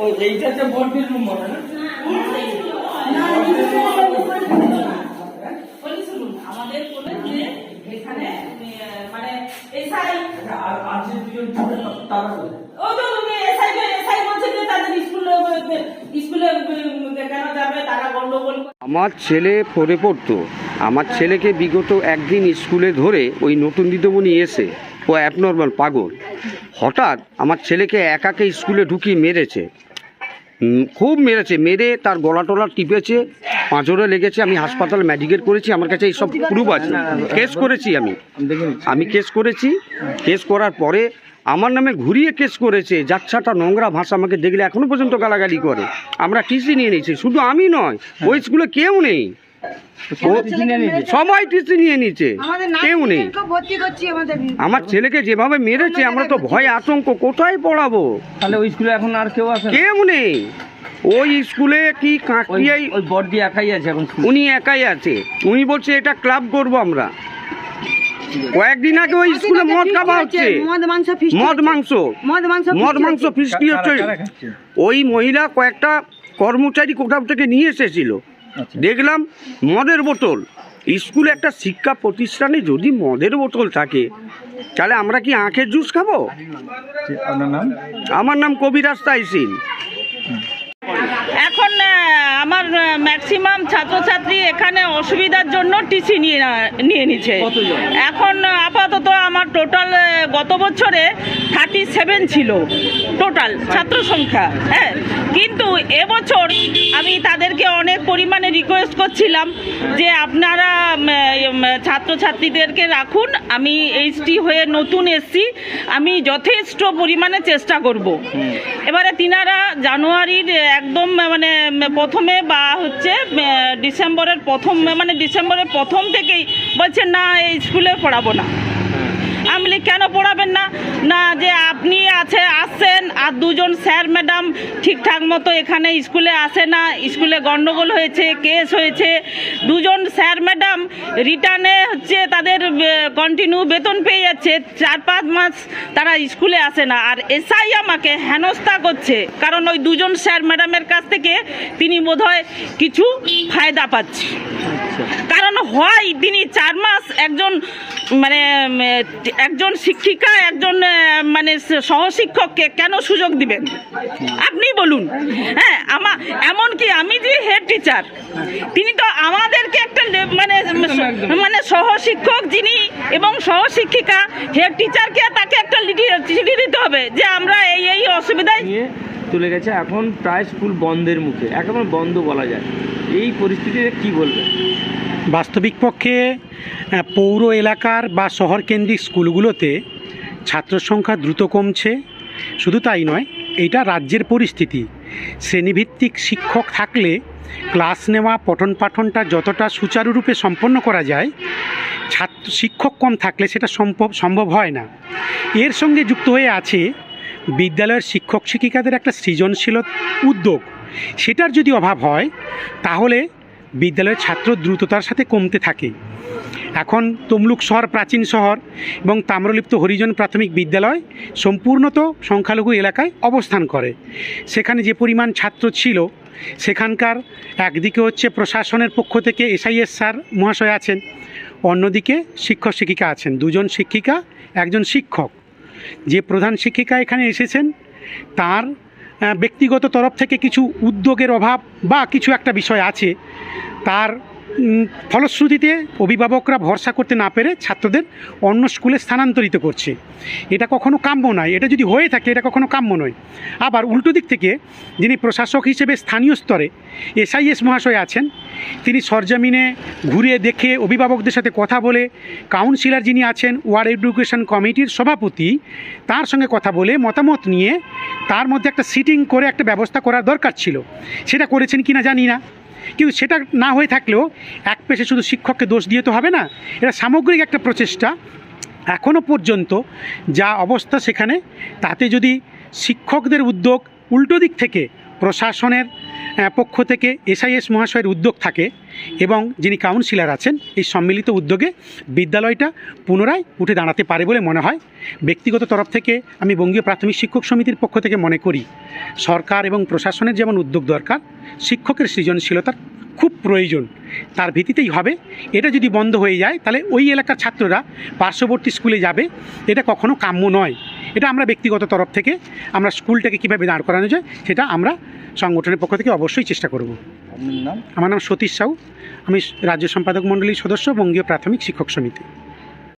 ও এইটা হচ্ছে রুম মনে না? বলি শুনুন আমাদের এখানে মানে এসআই। আর আর দুজন তারা ও তো তুমি এসআই এসআই বলছে যে তাদের স্কুলে স্কুলে কেন যাবে তারা গন্ডগোল আমার ছেলে ফোরে পড়তো। আমার ছেলেকে বিগত একদিন স্কুলে ধরে ওই নতুন দিদিমণি এসে ও অ্যাবনর্মাল পাগল। হঠাৎ আমার ছেলেকে একাকে স্কুলে ঢুকিয়ে মেরেছে। খুব মেরেছে, মেরে তার গলা টলা টিপেছে, পাঁচরে লেগেছে, আমি হাসপাতালে মেডিকেল করেছি, আমার কাছে এইসব প্রুফ আছে। কেস করেছি আমি। আমি কেস করেছি। কেস করার পরে আমার নামে ঘুরিয়ে কেস করেছে, যাচ্ছাটা নোংরা ভাষা আমাকে দেখলে এখনও পর্যন্ত গালাগালি করে। আমরা টিসি নিয়ে নিয়েছি, শুধু আমি নয়, ওই স্কুলে কেউ নেই। সবাই টিসি নিয়ে নিয়েছে। কেউ নেই। আমার ছেলেকে যেভাবে মেরেছে আমরা তো ভয় আতঙ্ক কোথায় পড়াবো? তাহলে ওই স্কুলে এখন আর কেউ না? কেউ নেই। ওই স্কুলে কি ওই বড়দি একাই আছে এখন উনি একাই আছে। উনি বলছে এটা ক্লাব করব আমরা। কয়েকদিন আগে ওই স্কুলে মদ খাওয়া হচ্ছে। মদ মাংস মদ মাংস। মদ মাংস মদ ফিস্টি হচ্ছে। ওই মহিলা কয়েকটা কর্মচারী কোথাও থেকে নিয়ে এসেছিল। দেখলাম মদের বোতল। স্কুলে একটা শিক্ষা প্রতিষ্ঠানে যদি মদের বোতল থাকে তাহলে আমরা কি আঁখের জুস খাব? আপনার নাম? আমার নাম কবিরাজ তাইসিন ম্যাক্সিমাম ছাত্রছাত্রী এখানে অসুবিধার জন্য টিসি নিয়ে নিয়ে নিচ্ছে এখন আপাতত আমার টোটাল গত বছরে থার্টি সেভেন ছিল টোটাল ছাত্র সংখ্যা হ্যাঁ। কিন্তু এবছর আমি তাদেরকে অনেক পরিমাণে রিকোয়েস্ট করছিলাম যে আপনারা ছাত্রছাত্রীদেরকে রাখুন। আমি এইচটি হয়ে নতুন এসছি। আমি যথেষ্ট পরিমাণে চেষ্টা করব। এবারে তিনারা জানুয়ারির একদম মানে প্রথমে বা হচ্ছে ডিসেম্বরের প্রথম মানে ডিসেম্বরের প্রথম থেকেই বলছে, না, এই স্কুলে পড়াবো না। আমি কেন পড়াবেন না? না, যে আপনি আছে, আসছেন, আর দুজন স্যার, ম্যাডাম ঠিকঠাক মতো এখানে স্কুলে আসে না, স্কুলে গন্ডগোল হয়েছে, কেস হয়েছে, দুজন স্যার, ম্যাডাম রিটার্নে হচ্ছে তাদের কন্টিনিউ বেতন পেয়ে যাচ্ছে, চার, পাঁচ মাস তারা স্কুলে আসে না, আর এসআই আমাকে হেনস্থা করছে, কারণ ওই দুজন স্যার, ম্যাডামের কাছ থেকে তিনি বোধহয় কিছু ফায়দা পাচ্ছে। কারণ হয়, তিনি চার মাস একজন মানে একজন শিক্ষিকা, একজন মানে সহশিক্ষককে কেন সুযোগ দিবেন? আপনি বলুন। হ্যাঁ আমার এমনকি আমি যে হেড টিচার তিনি তো আমাদেরকে একটা মানে মানে সহশিক্ষক যিনি এবং সহশিক্ষিকা হেড টিচারকে তাকে একটা চিঠি দিতে হবে যে আমরা এই এই অসুবিধায় চলে গেছে। এখন প্রায় স্কুল বন্ধের মুখে। একেবারে বন্ধ বলা যায়। এই পরিস্থিতিতে কি বলবে? বাস্তবিক পক্ষে পৌর এলাকার বা শহর কেন্দ্রিক স্কুলগুলোতে ছাত্র সংখ্যা দ্রুত কমছে। শুধু তাই নয়, এটা রাজ্যের পরিস্থিতি। শ্রেণীভিত্তিক শিক্ষক থাকলে ক্লাস নেওয়া, পঠন পাঠনটা যতটা সুচারুরূপে সম্পন্ন করা যায়, ছাত্র শিক্ষক কম থাকলে সেটা সম্ভব সম্ভব হয় না। এর সঙ্গে যুক্ত হয়ে আছে বিদ্যালয়ের শিক্ষক শিক্ষিকাদের একটা সৃজনশীল উদ্যোগ। সেটার যদি অভাব হয়, তাহলে বিদ্যালয়ের ছাত্র দ্রুততার সাথে কমতে থাকে। এখন তমলুক শহর প্রাচীন শহর এবং তাম্রলিপ্ত হরিজন প্রাথমিক বিদ্যালয় সম্পূর্ণত সংখ্যালঘু এলাকায় অবস্থান করে। সেখানে যে পরিমাণ ছাত্র ছিল, সেখানকার একদিকে হচ্ছে প্রশাসনের পক্ষ থেকে এসআইএস স্যার মহাশয় আছেন, অন্যদিকে শিক্ষক শিক্ষিকা আছেন। দুজন শিক্ষিকা, একজন শিক্ষক। যে প্রধান শিক্ষিকা এখানে এসেছেন, তার ব্যক্তিগত তরফ থেকে কিছু উদ্যোগের অভাব বা কিছু একটা বিষয় আছে, তার ফলশ্রুতিতে অভিভাবকরা ভরসা করতে না পেরে ছাত্রদের অন্য স্কুলে স্থানান্তরিত করছে। এটা কখনো কাম্য নয়। এটা যদি হয়ে থাকে, এটা কখনো কাম্য নয়। আবার উল্টো দিক থেকে যিনি প্রশাসক হিসেবে স্থানীয় স্তরে এসআইএস মহাশয় আছেন, তিনি সরজমিনে ঘুরে দেখে অভিভাবকদের সাথে কথা বলে, কাউন্সিলর যিনি আছেন, ওয়ার্ড এডুকেশন কমিটির সভাপতি, তার সঙ্গে কথা বলে মতামত নিয়ে তার মধ্যে একটা সিটিং করে একটা ব্যবস্থা করার দরকার ছিল। সেটা করেছেন কিনা জানি না। কিন্তু সেটা না হয়ে থাকলেও এক পেশে শুধু শিক্ষককে দোষ দিয়ে তো হবে না, এটা সামগ্রিক একটা প্রচেষ্টা। এখনও পর্যন্ত যা অবস্থা সেখানে, তাতে যদি শিক্ষকদের উদ্যোগ উল্টো দিক থেকে প্রশাসনের পক্ষ থেকে এসআইএস মহাশয়ের উদ্যোগ থাকে এবং যিনি কাউন্সিলর আছেন, এই সম্মিলিত উদ্যোগে বিদ্যালয়টা পুনরায় উঠে দাঁড়াতে পারে বলে মনে হয়। ব্যক্তিগত তরফ থেকে আমি বঙ্গীয় প্রাথমিক শিক্ষক সমিতির পক্ষ থেকে মনে করি, সরকার এবং প্রশাসনের যেমন উদ্যোগ দরকার, শিক্ষকের সৃজনশীলতার খুব প্রয়োজন। তার ভিত্তিতেই হবে। এটা যদি বন্ধ হয়ে যায়, তাহলে ওই এলাকার ছাত্ররা পার্শ্ববর্তী স্কুলে যাবে। এটা কখনো কাম্য নয়। এটা আমরা ব্যক্তিগত তরফ থেকে আমরা স্কুলটাকে কীভাবে দাঁড় করানো যায়, সেটা আমরা সংগঠনের পক্ষ থেকে অবশ্যই চেষ্টা করব। আমার নাম সতীশ সাউ। আমি রাজ্য সম্পাদক মণ্ডলীর সদস্য বঙ্গীয় প্রাথমিক শিক্ষক সমিতি।